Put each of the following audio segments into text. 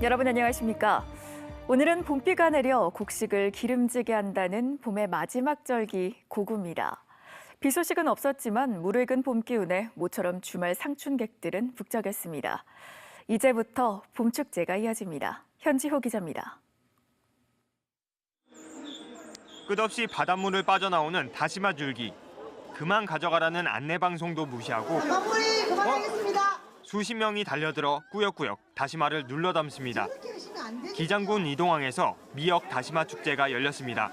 여러분 안녕하십니까? 오늘은 봄비가 내려 곡식을 기름지게 한다는 봄의 마지막 절기 고구미라. 비 소식은 없었지만 무르익은 봄 기운에 모처럼 주말 상춘객들은 북적했습니다. 이제부터 봄 축제가 이어집니다. 현지호 기자입니다. 끝없이 바닷물을 빠져나오는 다시마 줄기. 그만 가져가라는 안내 방송도 무시하고 마무리 그만하겠습니다. 수십 명이 달려들어 꾸역꾸역 다시마를 눌러 담습니다. 기장군 이동항에서 미역 다시마 축제가 열렸습니다.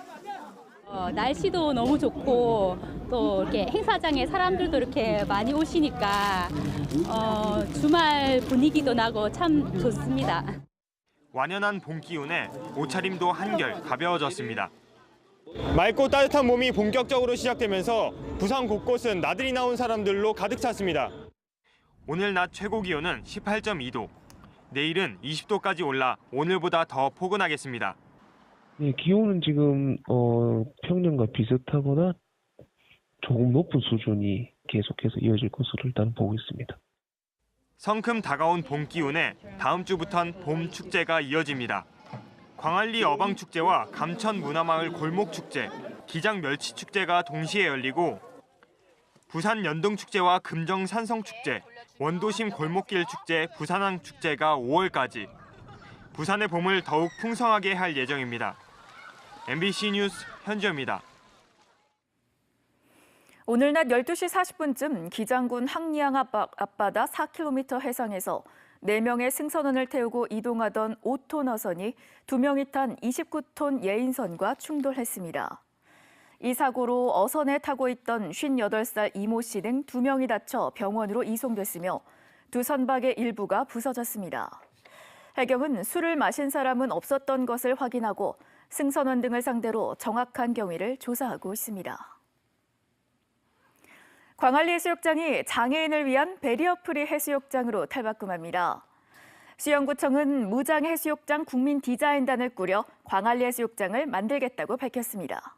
어, 날씨도 너무 좋고 또 이렇게 행사장에 사람들도 이렇게 많이 오시니까 어, 주말 분위기도 나고 참 좋습니다. 완연한 봄 기운에 옷차림도 한결 가벼워졌습니다. 맑고 따뜻한 봄이 본격적으로 시작되면서 부산 곳곳은 나들이 나온 사람들로 가득 찼습니다. 오늘 낮 최고 기온은 18.2도. 내일은 20도까지 올라 오늘보다 더 포근하겠습니다. 네, 기온은 지금 어, 평년과 비슷하거나 조금 높은 수준이 계속해서 이어질 것으로 일단 보고 있습니다. 성큼 다가온 봄 기운에 다음 주부턴 봄 축제가 이어집니다. 광안리 어방 축제와 감천 문화마을 골목 축제, 기장 멸치 축제가 동시에 열리고 부산 연동 축제와 금정 산성 축제, 원도심 골목길 축제, 부산항 축제가 5월까지 부산의 봄을 더욱 풍성하게 할 예정입니다. MBC 뉴스 현지입니다. 오늘 낮 12시 40분쯤 기장군 항리항 앞바, 앞바다 4km 해상에서 4명의 승선원을 태우고 이동하던 5톤 어선이 2명이 탄 29톤 예인선과 충돌했습니다. 이 사고로 어선에 타고 있던 58살 이모 씨 등 2명이 다쳐 병원으로 이송됐으며 두 선박의 일부가 부서졌습니다. 해경은 술을 마신 사람은 없었던 것을 확인하고 승선원 등을 상대로 정확한 경위를 조사하고 있습니다. 광안리 해수욕장이 장애인을 위한 베리어프리 해수욕장으로 탈바꿈합니다. 수영구청은 무장 해수욕장 국민 디자인단을 꾸려 광안리 해수욕장을 만들겠다고 밝혔습니다.